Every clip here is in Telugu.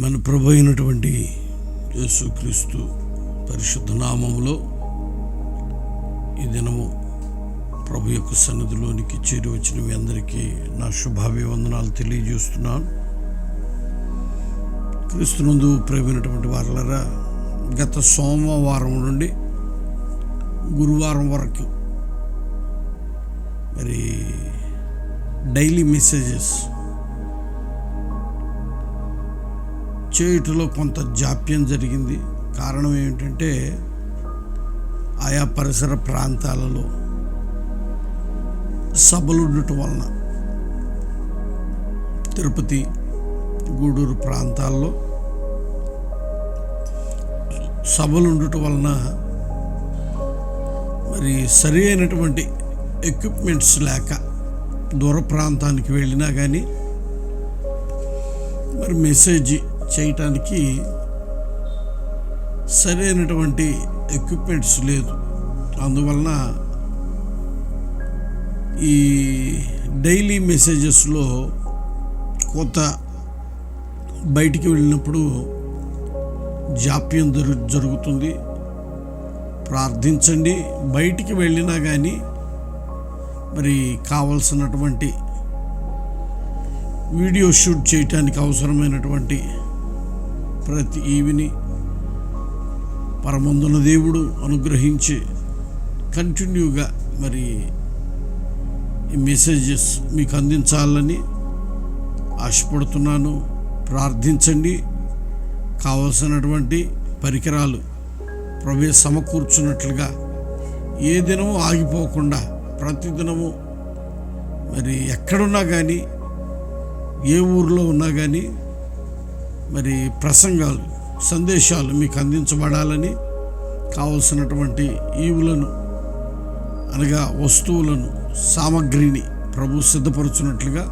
మన ప్రభు అయినటువంటి యేసుక్రీస్తు పరిశుద్ధ నామములో ఈ దినము ప్రభు యొక్క సన్నిధిలోనికి చేరి వచ్చిన మీ అందరికీ నా శుభాభివందనాలు తెలియజేస్తున్నాను. క్రీస్తునందు ప్రేమైనటువంటి వారలరా గత సోమవారం నుండి గురువారం వరకు మరి డైలీ మెసేజెస్ చేయుటలో కొంత జాప్యం జరిగింది. కారణం ఏమిటంటే ఆయా పరిసర ప్రాంతాలలో సభలు ఉండటం వలన తిరుపతి గూడూరు ప్రాంతాల్లో సభలు ఉండటం వలన మరి సరి అయినటువంటి ఎక్విప్మెంట్స్ లేక దూర ప్రాంతానికి వెళ్ళినా కానీ మరి మెసేజ్ చేయటానికి సరైనటువంటి ఎక్విప్మెంట్స్ లేదు. అందువలన ఈ డైలీ మెసేజెస్లో కొత్త బయటికి వెళ్ళినప్పుడు జాప్యం జరు జరుగుతుంది. ప్రార్థించండి. బయటికి వెళ్ళినా కానీ మరి కావలసినటువంటి వీడియో షూట్ చేయటానికి అవసరమైనటువంటి ప్రతి ఈవిని పరమందున దేవుడు అనుగ్రహించి కంటిన్యూగా మరి ఈ మెసేజెస్ మీకు అందించాలని ఆశపడుతున్నాను. ప్రార్థించండి. కావలసినటువంటి పరికరాలు ప్రవేశ సమకూర్చున్నట్లుగా ఏ దినము ఆగిపోకుండా ప్రతిదినము మరి ఎక్కడున్నా కానీ ఏ ఊర్లో ఉన్నా కానీ మరి ప్రసంగాలు సందేశాలు మీకు అందించబడాలని కావలసినటువంటి ఈవులను అనగా వస్తువులను సామగ్రిని ప్రభు సిద్ధపరచున్నట్లుగా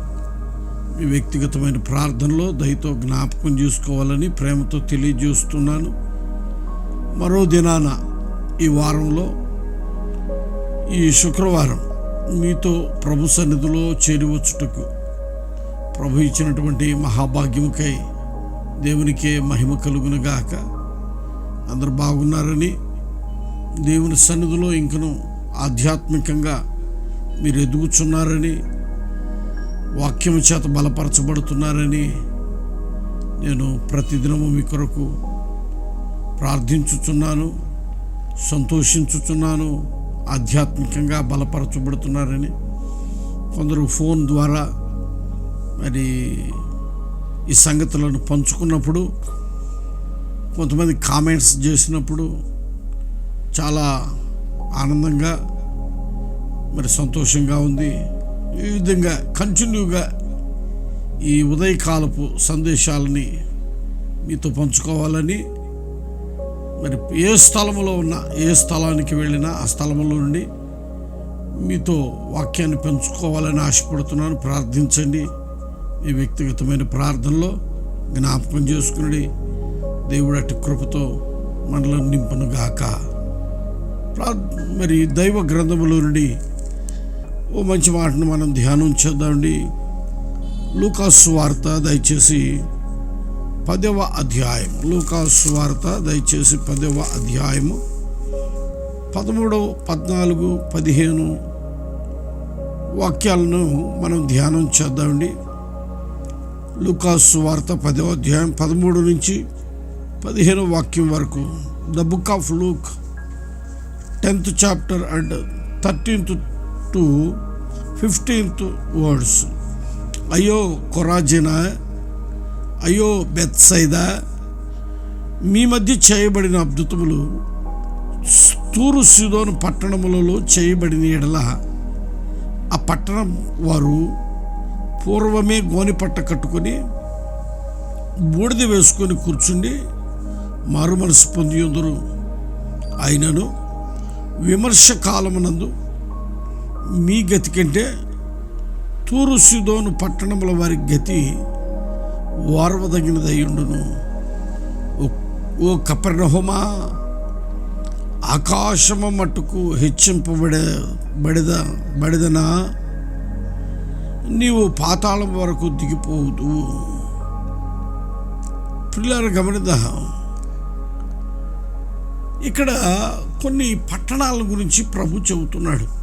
మీ వ్యక్తిగతమైన ప్రార్థనలో దయతో జ్ఞాపకం చేసుకోవాలని ప్రేమతో తెలియజేస్తున్నాను. మరో దినాన ఈ వారంలో ఈ శుక్రవారం మీతో ప్రభు సన్నిధిలో చేరివచ్చుటకు ప్రభు ఇచ్చినటువంటి మహాభాగ్యముకై దేవునికే మహిమ కలుగును గాక. అందరు బాగున్నారని దేవుని సన్నిధిలో ఇంకను ఆధ్యాత్మికంగా మీరు ఎదుగుచున్నారని వాక్యం చేత బలపరచబడుతున్నారని నేను ప్రతిదినము మీ కొరకు ప్రార్థించుచున్నాను సంతోషించుచున్నాను ఆధ్యాత్మికంగా బలపరచబడుతున్నారని. కొందరు ఫోన్ ద్వారా మరి ఈ సంగతులను పంచుకున్నప్పుడు కొంతమంది కామెంట్స్ చేసినప్పుడు చాలా ఆనందంగా మరి సంతోషంగా ఉంది. ఈ విధంగా కంటిన్యూగా ఈ ఉదయకాలపు సందేశాలని మీతో పంచుకోవాలని మరి ఏ స్థలంలో ఉన్నా ఏ స్థలానికి వెళ్ళినా ఆ స్థలంలో నుండి మీతో వాక్యాన్ని పెంచుకోవాలని ఆశపడుతున్నాను. ప్రార్థించండి. మీ వ్యక్తిగతమైన ప్రార్థనలో జ్ఞాపకం చేసుకుని దేవుడు అటు కృపతో మనలను నింపను గాక మరి దైవ గ్రంథములో నుండి ఓ మంచి మాటను మనం ధ్యానం చేద్దామండి. లూకాసు వార్త దయచేసి పదవ అధ్యాయం లూకాసు వార్త దయచేసి పదవ అధ్యాయము. పదమూడవ పద్నాలుగు పదిహేను వాక్యాలను మనం ధ్యానం చేద్దామండి. లుకాసు వార్త పదవ అధ్యాయం పదమూడు నుంచి పదిహేను వాక్యం వరకు. The book of Luke tenth chapter and thirteenth to fifteenth words అయ్యో కొరాజినా అయ్యో బెత్సైదా మీ మధ్య చేయబడిన అద్భుతములు తూరు సిదోను పట్టణములలో చేయబడిన ఎడల. ఆ పట్టణం వారు పూర్వమే గోనిపట్ట కట్టుకొని బూడిద వేసుకొని కూర్చుండి మారు మనసు పొంది ఉందరు అయినను విమర్శ కాలమునందు మీ గతి కంటే తూరు సిదోను పట్టణముల వారి గతి వారవదగినదయ్యుండును ఓ కపర్ణహోమా ఆకాశము మట్టుకు హెచ్చింపబడే బడిద బడిదనా? నీవు పాతాళం వరకు దిగిపోదు. పిల్లలు గమనిద్దాం? ఇక్కడ కొన్ని పట్టణాల గురించి ప్రభు చెబుతున్నాడు.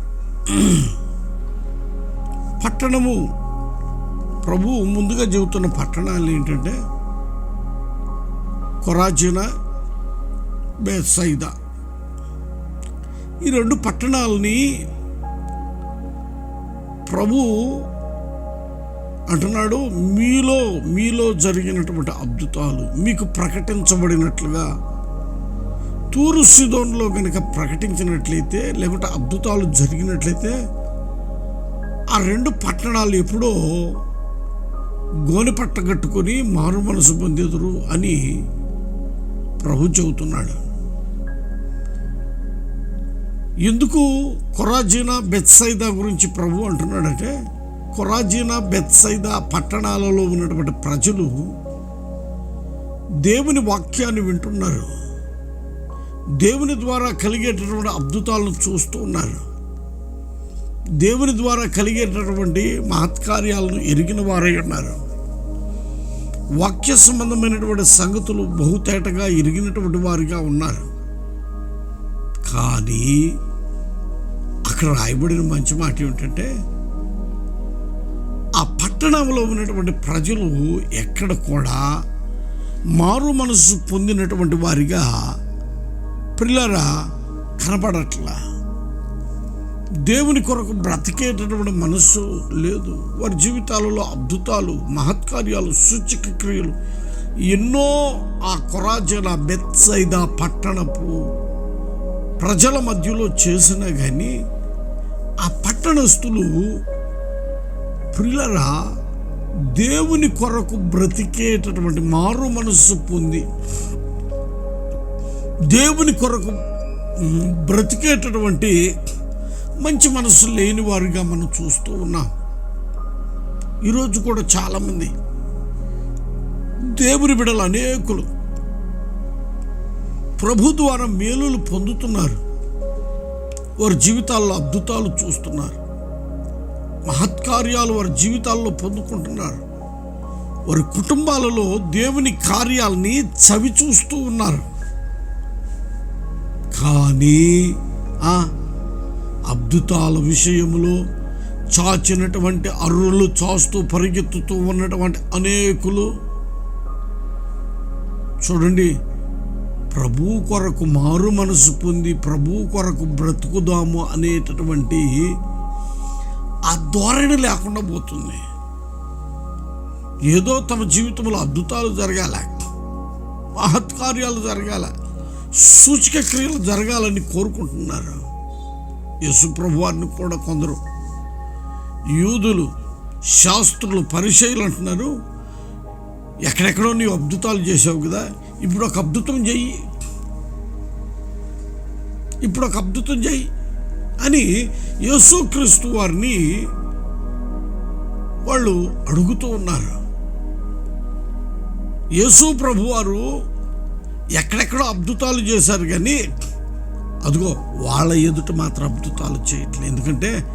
పట్టణము ప్రభు ముందుగా చెబుతున్న పట్టణాలు ఏంటంటే కొరాజిన బేసైదా ఈ రెండు పట్టణాలని ప్రభు అంటున్నాడు మీలో మీలో జరిగినటువంటి అద్భుతాలు మీకు ప్రకటించబడినట్లుగా తూరు సిదోన్లో కనుక ప్రకటించినట్లయితే లేకుంటే అద్భుతాలు జరిగినట్లయితే ఆ రెండు పట్టణాలు ఎప్పుడో గోనెపట్ట కట్టుకొని మారు మనసు పొందేదురు అని ప్రభు చెబుతున్నాడు. ఎందుకు కొరాజీనా బెత్సైదా గురించి ప్రభు అంటున్నాడంటే కొరాజీన బెత్సైదా పట్టణాలలో ఉన్నటువంటి ప్రజలు దేవుని వాక్యాన్ని వింటున్నారు. దేవుని ద్వారా కలిగేటటువంటి అద్భుతాలను చూస్తూ ఉన్నారు. దేవుని ద్వారా కలిగేటటువంటి మహత్కార్యాలను ఎరిగిన వారై ఉన్నారు. వాక్య సంబంధమైనటువంటి సంగతులు బహుతేటగా ఎరిగినటువంటి వారిగా ఉన్నారు. కానీ అక్కడ రాయబడిన మంచి మాట ఏమిటంటే పట్టణంలో ఉన్నటువంటి ప్రజలు ఎక్కడ కూడా మారు మనసు పొందినటువంటి వారిగా పిల్లరా కనపడట్లా. దేవుని కొరకు బ్రతికేటటువంటి మనస్సు లేదు. వారి జీవితాలలో అద్భుతాలు మహత్కార్యాలు సూచక క్రియలు ఎన్నో ఆ కొరాజన బెత్సైదా పట్టణపు ప్రజల మధ్యలో చేసినా కానీ ఆ పట్టణస్థులు ప్రిలరా దేవుని కొరకు బ్రతికేటటువంటి మారు మనస్సు పొంది దేవుని కొరకు బ్రతికేటటువంటి మంచి మనసు లేని వారిగా మనం చూస్తూ ఉన్నాం. ఈరోజు కూడా చాలామంది దేవుని బిడలు అనేకులు ప్రభు ద్వారా మేలులు పొందుతున్నారు. వారి జీవితాల్లో అద్భుతాలు చూస్తున్నారు. మహత్కార్యాలు వారి జీవితాల్లో పొందుకుంటున్నారు. వారి కుటుంబాలలో దేవుని కార్యాలని చవి చూస్తూ ఉన్నారు. కానీ ఆ అద్భుతాల విషయంలో చాచినటువంటి అర్రులు చాస్తూ పరిగెత్తుతూ ఉన్నటువంటి అనేకులు చూడండి ప్రభు కొరకు మారు మనసు పొంది ప్రభు కొరకు బ్రతుకుదాము అనేటటువంటి ఆ ధోరణి లేకుండా పోతుంది. ఏదో తమ జీవితంలో అద్భుతాలు జరగాల. మహత్కార్యాలు జరగాల. సూచిక క్రియలు జరగాలని కోరుకుంటున్నారు. యశుప్రభు వారిని కూడా కొందరు. యూదులు శాస్త్రులు పరిచయలు అంటున్నారు. ఎక్కడెక్కడో నీవు అద్భుతాలు చేసావు కదా ఇప్పుడు ఒక అద్భుతం చెయ్యి. ఇప్పుడు ఒక అద్భుతం చెయ్యి. అని యేసుక్రీస్తు వారిని వాళ్ళు అడుగుతూ ఉన్నారు. యేసు ప్రభు వారు ఎక్కడెక్కడో అద్భుతాలు చేశారు కానీ అదిగో వాళ్ళ ఎదుట మాత్రం అద్భుతాలు చేయట్లేదు ఎందుకంటే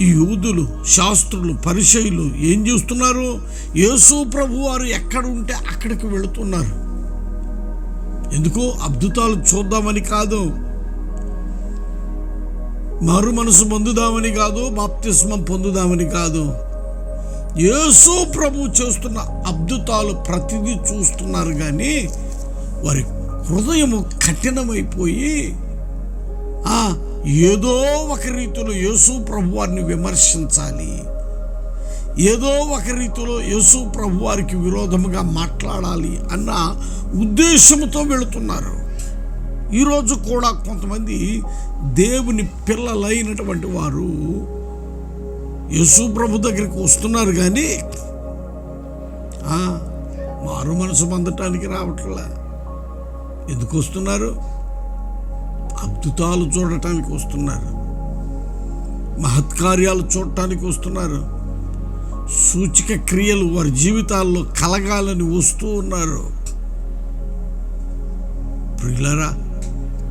ఈ యూదులు శాస్త్రులు పరిచయులు ఏం చేస్తున్నారు? యేసు ప్రభు వారు ఎక్కడ ఉంటే అక్కడికి వెళుతున్నారు. ఎందుకు? అద్భుతాలు చూద్దామని కాదు. మారు మనసు పొందుదామని కాదు బాప్తిస్మం పొందుదామని కాదు. యేసు ప్రభు చేస్తున్న అద్భుతాలు ప్రతిదీ చూస్తున్నారు కానీ వారి హృదయము కఠినమైపోయి ఏదో ఒక రీతిలో యేసు ప్రభు వారిని విమర్శించాలి. ఏదో ఒక రీతిలో యేసు ప్రభు వారికి విరోధముగా మాట్లాడాలి అన్న ఉద్దేశంతో వెళుతున్నారు. ఈరోజు కూడా కొంతమంది దేవుని పిల్లలైనటువంటి వారు యేసు ప్రభు దగ్గరికి వస్తున్నారు కానీ మారు మనసు పొందటానికి రావట్లే. ఎందుకు వస్తున్నారు? అద్భుతాలు చూడటానికి వస్తున్నారు. మహత్కార్యాలు చూడటానికి వస్తున్నారు. సూచిక క్రియలు వారి జీవితాల్లో కలగాలని వస్తూ ఉన్నారు. ప్రియులరా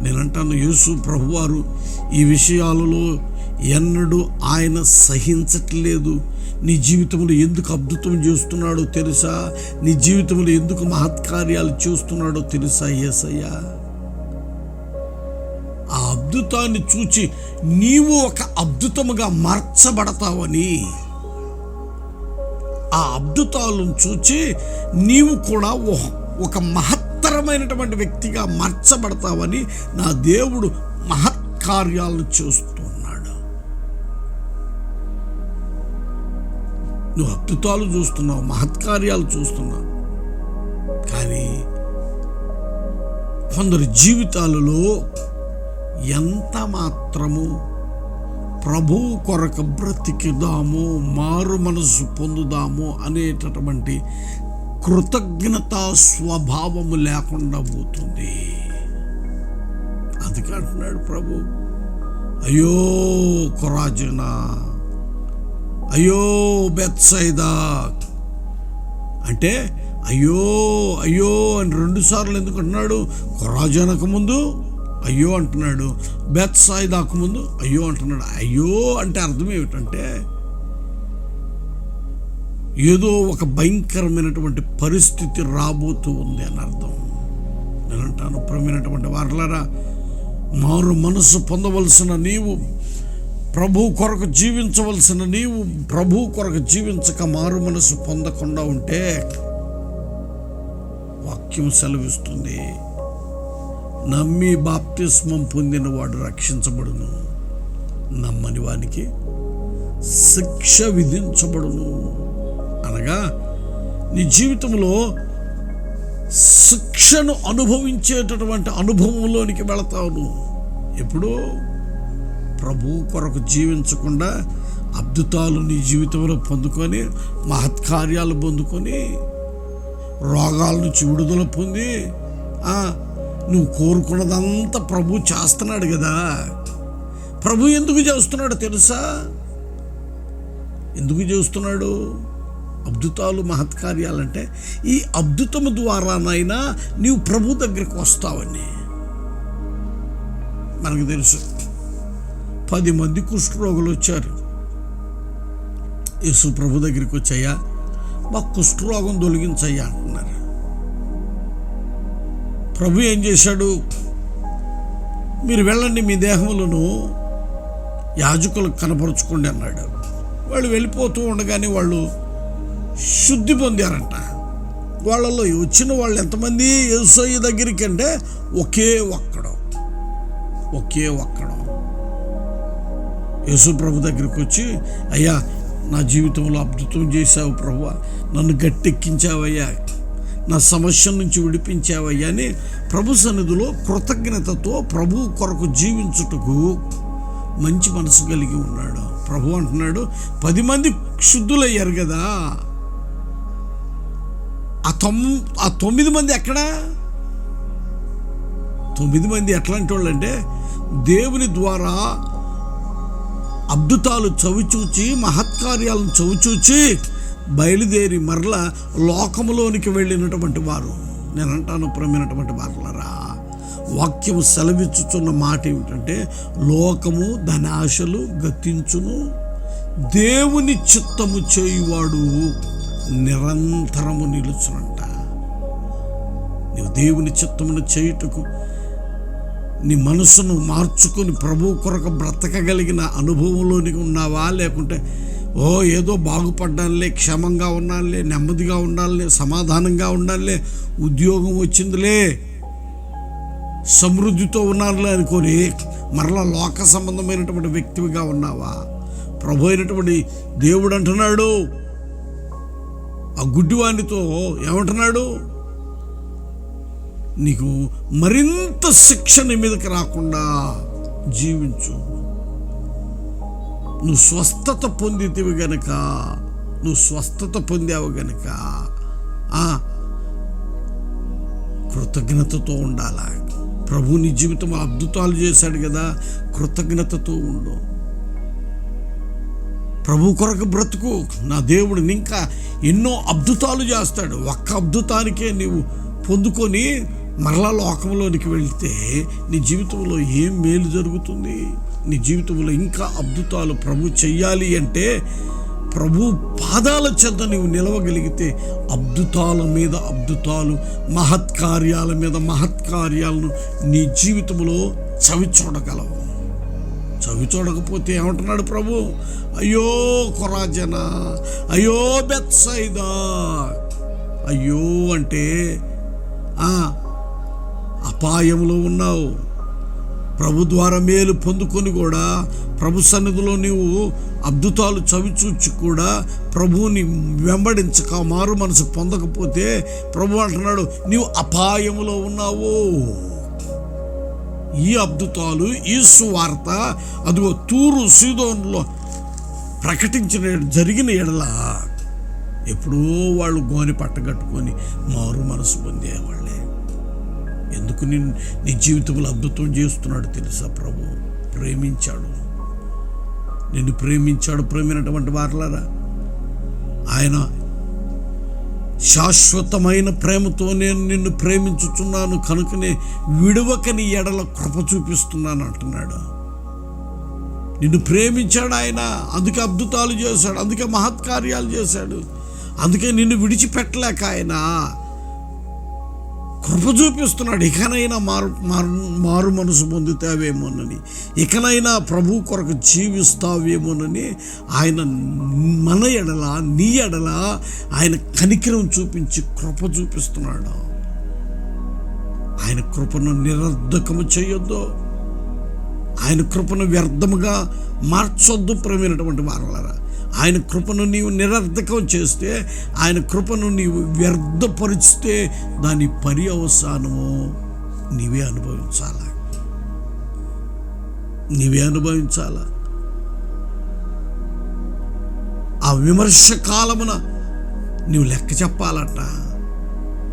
నేనంటాను యేసు ప్రభువారు ఈ విషయాలలో ఎన్నడూ ఆయన సహించట్లేదు. నీ జీవితంలో ఎందుకు అద్భుతం చేస్తున్నాడో తెలుసా? నీ జీవితంలో ఎందుకు మహత్కార్యాలు చేస్తున్నాడో తెలుసా ఏసయ్యా? ఆ అద్భుతాన్ని చూచి నీవు ఒక అద్భుతముగా మార్చబడతావని ఆ అద్భుతాలను చూచి నీవు కూడా ఒక- మహత్ మహత్తరమైనటువంటి వ్యక్తిగా మార్చబడతావని నా దేవుడు మహత్కార్యాలను చేస్తున్నాడు నువ్వు అద్భుతాలు చూస్తున్నావు మహత్కార్యాలు చూస్తున్నావు. కానీ కొందరి జీవితాలలో ఎంత మాత్రము ప్రభు కొరకు బ్రతికిదాము మారు మనసు పొందుదాము అనేటటువంటి కృతజ్ఞతా స్వభావము లేకుండా పోతుంది. అందుకే అంటున్నాడు ప్రభు అయ్యో కొరాజనా అయ్యో బెత్సైదా. అంటే అయ్యో అయ్యో అని రెండు సార్లు ఎందుకు అంటున్నాడు? కొరాజనకు ముందు అయ్యో అంటున్నాడు. బెత్సాయిదాకు ముందు అయ్యో అంటున్నాడు. అయ్యో అంటే అర్థం ఏమిటంటే ఏదో ఒక భయంకరమైనటువంటి పరిస్థితి రాబోతూ ఉంది అని అర్థం. నేనంటాను ప్రమైనటువంటి వారలారా మారు మనసు పొందవలసిన నీవు ప్రభు కొరకు జీవించవలసిన నీవు ప్రభు కొరకు జీవించక మారు మనసు పొందకుండా ఉంటే వాక్యం సెలవిస్తుంది. నమ్మి బాప్తిస్మం పొందిన వాడు రక్షించబడును. నమ్మని వానికి శిక్ష విధించబడును. అనగా నీ జీవితంలో శిక్షను అనుభవించేటటువంటి అనుభవంలోనికి వెళతావు నువ్వు. ఎప్పుడూ ప్రభు కొరకు జీవించకుండా అద్భుతాలు నీ జీవితంలో పొందుకొని మహత్కార్యాలు పొందుకొని రోగాల నుంచి విడుదల పొంది ఆ, నువ్వు కోరుకున్నదంతా ప్రభు చేస్తున్నాడు కదా. ప్రభు ఎందుకు చేస్తున్నాడు తెలుసా? ఎందుకు చేస్తున్నాడు? అద్భుతాలు మహత్కార్యాలంటే ఈ అద్భుతము ద్వారానైనా నీవు ప్రభు దగ్గరికి వస్తావని. మనకు తెలుసు. పది మంది కుష్ఠరోగులు వచ్చారు. యేసు ప్రభు దగ్గరికి వచ్చాయా? మా కుష్ఠరోగం తొలగించయ్యా అంటున్నారు. ప్రభు ఏం చేశాడు? మీరు వెళ్ళండి మీ దేహములను యాజకులకు కనపరుచుకోండి అన్నాడు. వాళ్ళు వెళ్ళిపోతూ ఉండగానే వాళ్ళు శుద్ధి పొందారంట. వాళ్ళలో వచ్చిన వాళ్ళు ఎంతమంది? యేసయ్య దగ్గరికి అంటే ఒకే ఒక్కడు. ఒకే ఒక్కడు. యేసు ప్రభు దగ్గరికి వచ్చి అయ్యా నా జీవితంలో అద్భుతం చేశావు ప్రభు. నన్ను గట్టెక్కించావయ్యా. నా సమస్య నుంచి విడిపించావయ్యా అని ప్రభు సన్నిధిలో కృతజ్ఞతతో ప్రభు కొరకు జీవించుటకు మంచి మనసు కలిగి ఉన్నాడు. ప్రభు అంటున్నాడు పది మంది శుద్ధులయ్యారు కదా. ఆ తొమ్ ఆ తొమ్మిది మంది ఎక్కడా? తొమ్మిది మంది ఎట్లాంటి వాళ్ళు అంటే దేవుని ద్వారా అద్భుతాలు చవిచూచి మహత్కార్యాలను చవిచూచి బయలుదేరి మరల లోకములోనికి వెళ్ళినటువంటి వారు. నేను అంటాను ప్రమైనటువంటి వారులరా వాక్యము సెలవిచ్చుచున్న మాట ఏమిటంటే లోకము దాని ఆశలు గతించును దేవుని చిత్తము చేయువాడు. నిరంతరము నిలుచునంట. నీవు దేవుని చిత్తమును చేయుటకు నీ మనసును మార్చుకొని ప్రభు కొరకు బ్రతకగలిగిన అనుభవంలోనికి ఉన్నావా? లేకుంటే ఓ ఏదో బాగుపడ్డానులే క్షేమంగా ఉండాలే నెమ్మదిగా ఉండాలిలే సమాధానంగా ఉండాలిలే ఉద్యోగం వచ్చిందిలే సమృద్ధితో ఉన్నానులే అనుకొని మరలా లోక సంబంధమైనటువంటి వ్యక్తివిగా ఉన్నావా? ప్రభు అయినటువంటి దేవుడు అంటున్నాడు ఆ గుడ్డివానితో ఏమంటున్నాడు? నీకు మరింత శిక్ష నీ మీదకి రాకుండా జీవించు. నువ్వు స్వస్థత పొందితివి గనక నువ్వు స్వస్థత పొందావు గనక కృతజ్ఞతతో ఉండాలా? ప్రభు నీ జీవితం అద్భుతాలు చేశాడు కదా కృతజ్ఞతతో ఉండు. ప్రభు కొరకు బ్రతుకు. నా దేవుడు ఇంకా ఎన్నో అద్భుతాలు చేస్తాడు. ఒక్క అద్భుతానికే నీవు పొందుకొని మరలా లోకంలోనికి వెళితే నీ జీవితంలో ఏం మేలు జరుగుతుంది? నీ జీవితంలో ఇంకా అద్భుతాలు ప్రభు చెయ్యాలి అంటే ప్రభు పాదాల చెంత నీవు నిలవగలిగితే అద్భుతాల మీద అద్భుతాలు మహత్కార్యాల మీద మహత్కార్యాలను నీ జీవితంలో చవి చూడగలవు చవి చూడకపోతే ఏమంటున్నాడు ప్రభు? అయ్యో కొరాజన అయ్యో బెత్సైదా. అయ్యో అంటే అపాయంలో ఉన్నావు. ప్రభు ద్వారా మేలు పొందుకొని కూడా ప్రభు సన్నిధిలో నీవు అద్భుతాలు చవిచూచి కూడా ప్రభువుని వెంబడించక మారు మనసు పొందకపోతే ప్రభు అంటున్నాడు నీవు అపాయములో ఉన్నావు. ఈ అద్భుతాలు ఈ సువార్త అదిగో తూరు సీదోన్లో ప్రకటించిన జరిగిన ఎడల ఎప్పుడో వాళ్ళు గోని పట్టగట్టుకొని మారు మనసు పొందేవాళ్ళే. ఎందుకు నీ నీ జీవితంలో అద్భుతం చేస్తున్నాడు తెలుసా ప్రభు? ప్రేమించాడు. నిన్ను ప్రేమించాడు ప్రేమినటువంటి వారలారా? ఆయన శాశ్వతమైన ప్రేమతో నేను నిన్ను ప్రేమించుచున్నాను కనుకనే విడవకని ఎడల కృప చూపిస్తున్నాను అంటున్నాడు. నిన్ను ప్రేమించాడు ఆయన అందుకే అద్భుతాలు చేశాడు అందుకే మహత్కార్యాలు చేశాడు అందుకే నిన్ను విడిచిపెట్టలేక ఆయన కృప చూపిస్తున్నాడు. ఇకనైనా మారు మారు మారు మనసు పొందుతావేమోనని ఇకనైనా ప్రభు కొరకు జీవిస్తావేమోనని ఆయన మన ఎడల నీ ఎడల ఆయన కనికిరం చూపించి కృప చూపిస్తున్నాడు. ఆయన కృపను నిరర్ధకము చేయొద్దు. ఆయన కృపను వ్యర్థముగా మార్చొద్దు ప్రేమైనటువంటి వారలరా. ఆయన కృపను నీవు నిరర్ధకం చేస్తే ఆయన కృపను నీవు వ్యర్థపరిచితే దాని పర్యవసానము నీవే అనుభవించాలా? నీవే అనుభవించాలా? ఆ విమర్శ కాలమున నీవు లెక్క చెప్పాలట.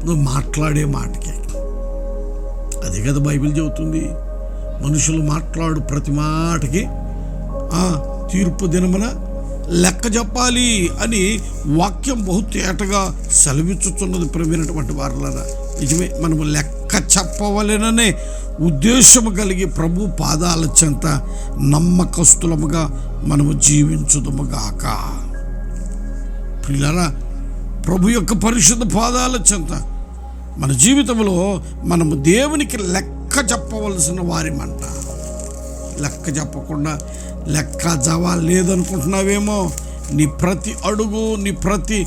నువ్వు మాట్లాడే మాటకే. అదే కదా బైబిల్ చెబుతుంది. మనుషులు మాట్లాడు ప్రతి మాటకి తీర్పు దినమున లెక్క చెప్పాలి అని వాక్యం బహు తేటగా సెలవిచ్చుతున్నది ప్రవీణటువంటి వారులరా. నిజమే మనము లెక్క చెప్పవలెననే ఉద్దేశము కలిగి ప్రభు పాదాల చెంత నమ్మకస్తులముగా మనము జీవించుదముగాక. పిల్లరా ప్రభు యొక్క పరిశుద్ధ పాదాల చెంత మన జీవితంలో మనము దేవునికి లెక్క చెప్పవలసిన వారిమంట లెక్క చెప్పకుండా లెక్క జవా లేదనుకుంటున్నావేమో? నీ ప్రతి అడుగు నీ ప్రతి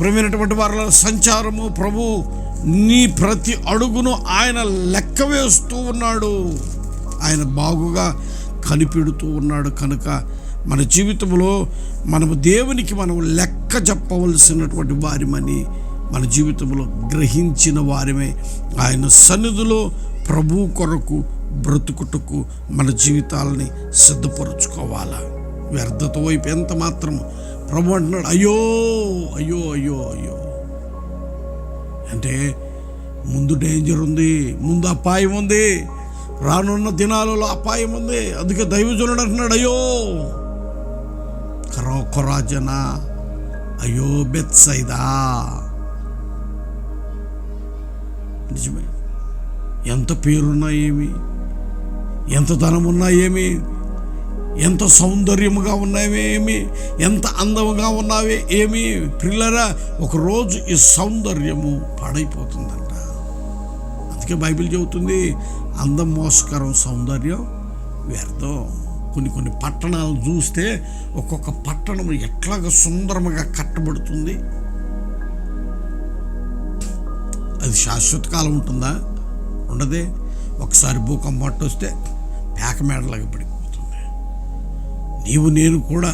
ప్రవీణటువంటి వారిలో సంచారము ప్రభు నీ ప్రతి అడుగును ఆయన లెక్క వేస్తూ ఉన్నాడు. ఆయన బాగుగా కనిపెడుతూ ఉన్నాడు కనుక మన జీవితంలో మనము దేవునికి మనం లెక్క చెప్పవలసినటువంటి వారిమని మన జీవితంలో గ్రహించిన వారిమే. ఆయన సన్నిధిలో ప్రభు కొరకు బ్రతుకుటకు మన జీవితాలని సిద్ధపరచుకోవాలా? వ్యర్థత వైపు ఎంత మాత్రం ప్రభు అంటున్నాడు అయ్యో అయ్యో అయ్యో అయ్యో. అంటే ముందు డేంజర్ ఉంది ముందు అపాయం ఉంది. రానున్న దినాలలో అపాయం ఉంది. అందుకే దైవజనుడు అంటున్నాడు అయ్యో. కరో కొరాజన అయ్యో బెత్సైదా. నిజమే. ఎంత పేరున్నా ఏమి? ఎంత ధనం ఉన్నా ఏమి? ఎంత సౌందర్యముగా ఉన్నావే ఏమి? ఎంత అందముగా ఉన్నావే ఏమి? పిల్లరా ఒకరోజు ఈ సౌందర్యము పాడైపోతుందంట. అందుకే బైబిల్ చెబుతుంది అందం మోసకరం సౌందర్యం వ్యర్థం. కొన్ని కొన్ని పట్టణాలు చూస్తే ఒక్కొక్క పట్టణం ఎట్లాగ సుందరముగా కట్టబడుతుంది. అది శాశ్వత కాలం ఉంటుందా? ఉండదే. ఒకసారి భూకంపం వస్తే పేకమేడలాగా పడిపోతుంది నీవు నేను కూడా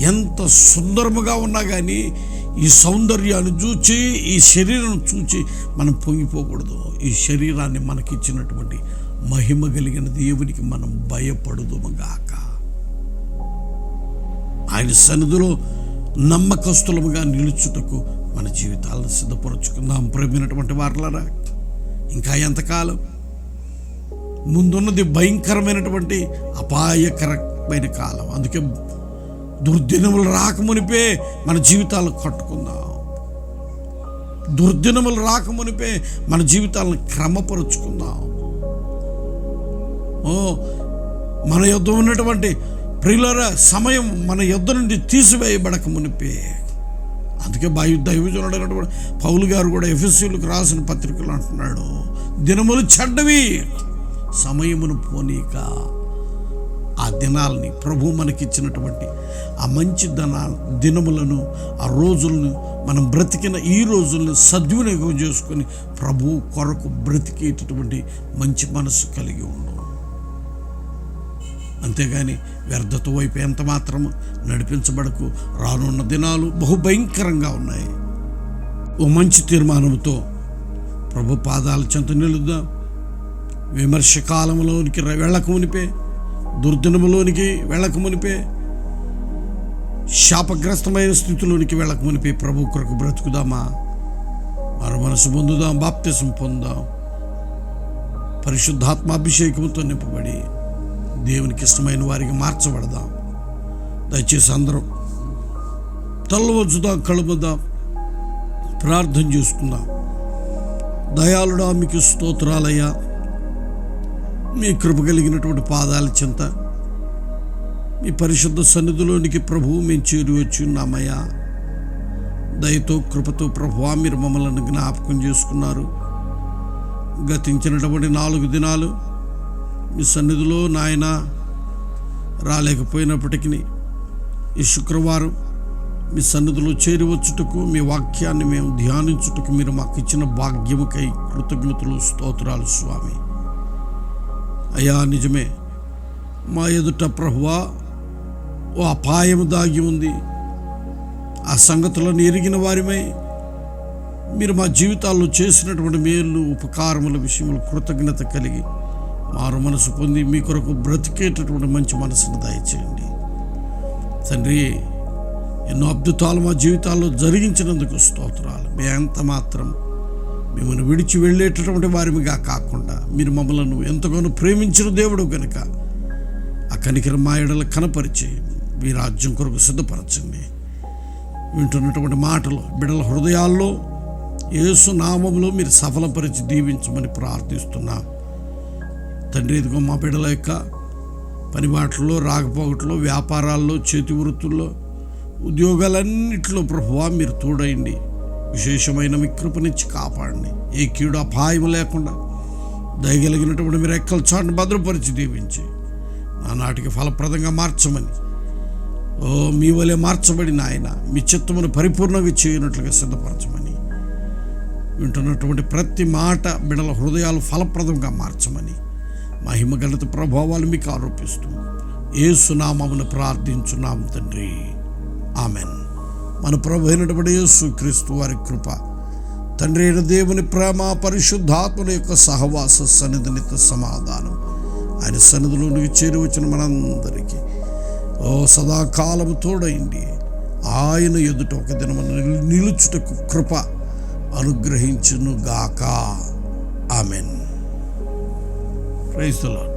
ఎంత సుందరముగా ఉన్నా కానీ ఈ సౌందర్యాన్ని చూచి ఈ శరీరం చూచి మనం పొంగిపోకూడదు. ఈ శరీరాన్ని మనకి ఇచ్చినటువంటి మహిమ కలిగిన దేవునికి మనం భయపడుదుమగాక. ఆయన సన్నిధిలో నమ్మకస్తులముగా నిలుచుటకు మన జీవితాలను సిద్ధపరచుకుందాం. ప్రేమైనటువంటి వారలరా ఇంకా ఎంతకాలం? ముందున్నది భయంకరమైనటువంటి అపాయకరమైన కాలం. అందుకే దుర్దినములు రాకమునిపే మన జీవితాలను కట్టుకుందాం. దుర్దినములు రాకమునిపే మన జీవితాలను క్రమపరుచుకుందాం. ఓ మన యుద్ధం ఉన్నటువంటి ప్రియుల సమయం మన యుద్ధ నుండి తీసివేయబడక మునిపే అందుకే బాయు దైవజనుడైనటువంటి పౌలు గారు కూడా ఎఫ్ఎస్సీలకు రాసిన పత్రికలు అంటున్నాడు దినములు చెడ్డవి. సమయమును పోనీక ఆ దినాలని ప్రభు మనకిచ్చినటువంటి ఆ మంచి ధన దినములను ఆ రోజులను మనం బ్రతికిన ఈ రోజులను సద్వినియోగం చేసుకొని ప్రభు కొరకు బ్రతికేటటువంటి మంచి మనసు కలిగి ఉండు. అంతేగాని వ్యర్థత వైపు ఎంత మాత్రము నడిపించబడకు రానున్న దినాలు బహుభయంకరంగా ఉన్నాయి. ఓ మంచి తీర్మానంతో ప్రభు పాదాల చెంత నిలుద్దాం. విమర్శ కాలంలోనికి వెళ్ళక మునిపే దుర్దినములోనికి వెళ్ళక మునిపే శాపగ్రస్తమైన స్థితిలోనికి వెళ్ళక మునిపే ప్రభు కొరకు బ్రతుకుదామా? మరో మనసు పొందుదాం బాప్తిసం పొందాం. పరిశుద్ధాత్మాభిషేకంతో నింపబడి దేవునికి ఇష్టమైన వారికి మార్చబడదాం. దయచేసి అందరం తల్లవచ్చుదాం కలుపుదాం ప్రార్థన చేసుకుందాం. దయాళుడా మీకు స్తోత్రాలయ్యా. మీ కృప కలిగినటువంటి పాదాల చింత మీ పరిశుద్ధ సన్నిధిలోనికి ప్రభువు మేము చేరి వచ్చి ఉన్నామయ్యా దయతో కృపతో ప్రభువా మీరు మమ్మల్ని జ్ఞాపకం చేసుకున్నారు. గతించినటువంటి నాలుగు దినాలు మీ సన్నిధిలో నాయన రాలేకపోయినప్పటికీ ఈ శుక్రవారం మీ సన్నిధిలో చేరివచ్చుటకు మీ వాక్యాన్ని మేము ధ్యానించుటకు మీరు మాకు ఇచ్చిన భాగ్యముకై కృతజ్ఞతలు స్తోత్రాలు స్వామి. అయ్యా నిజమే. మా ఎదుట ప్రభువా ఓ అపాయము దాగి ఉంది. ఆ సంగతులను ఎరిగిన వారిమై. మీరు మా జీవితాల్లో చేసినటువంటి మేలు ఉపకారముల విషయంలో కృతజ్ఞత కలిగి మారు మనసు పొంది మీ కొరకు బ్రతికేటటువంటి మంచి మనసును దయచేయండి. తండ్రి ఎన్నో అద్భుతాలు మా జీవితాల్లో జరిగించినందుకు స్తోత్రాలు. మీ ఎంత మాత్రం మిమ్మల్ని విడిచి వెళ్ళేటటువంటి వారిగా కాకుండా మీరు మమ్మలను ఎంతగానో ప్రేమించిన దేవుడు కనుక ఆ కనికర మా కనపరిచి మీ రాజ్యం కొరకు సిద్ధపరచండి. వింటున్నటువంటి మాటలు బిడల హృదయాల్లో యేసు నామంలో మీరు సఫలపరిచి దీవించమని ప్రార్థిస్తున్నాం. తండ్రి ఇదిగో మా బిడల యొక్క పనిబాట్లలో రాకపోకట్లో వ్యాపారాల్లో చేతి వృత్తుల్లో ఉద్యోగాలన్నింటిలో ప్రభువా మీరు తోడయండి విశేషమైన మీ కృపనిచ్చి కాపాడండి. ఏ కీడు అపాయం లేకుండా దయగలిగినటువంటి మీరు ఎక్కల చాటును భద్రపరిచి దీవించి. నానాటికి ఫలప్రదంగా మార్చమని. ఓ మీ వలె మార్చబడిన ఆయన మీ చిత్తమును పరిపూర్ణంగా చేయనట్లుగా సిద్ధపరచమని. వింటున్నటువంటి ప్రతి మాట బిడల హృదయాలు ఫలప్రదంగా మార్చమని. మహిమ గణిత ప్రభావాలు మీకు ఆరోపిస్తూ ఏసునామమును ప్రార్థించున్నాం తండ్రి. ఆమెన్. మన ప్రభు అయినటువంటి యేసుక్రీస్తు వారి కృప. తండ్రి అయిన దేవుని ప్రేమ పరిశుద్ధాత్మల యొక్క సహవాస సన్నిధినిత సమాధానం. ఆయన సన్నిధిలోనికి చేరి వచ్చిన మనందరికీ. ఓ సదాకాలము తోడైంది ఆయన ఎదుట ఒక దినము నిలుచుటకు కృప అనుగ్రహించును గాక ఆమెన్ క్రైస్తలో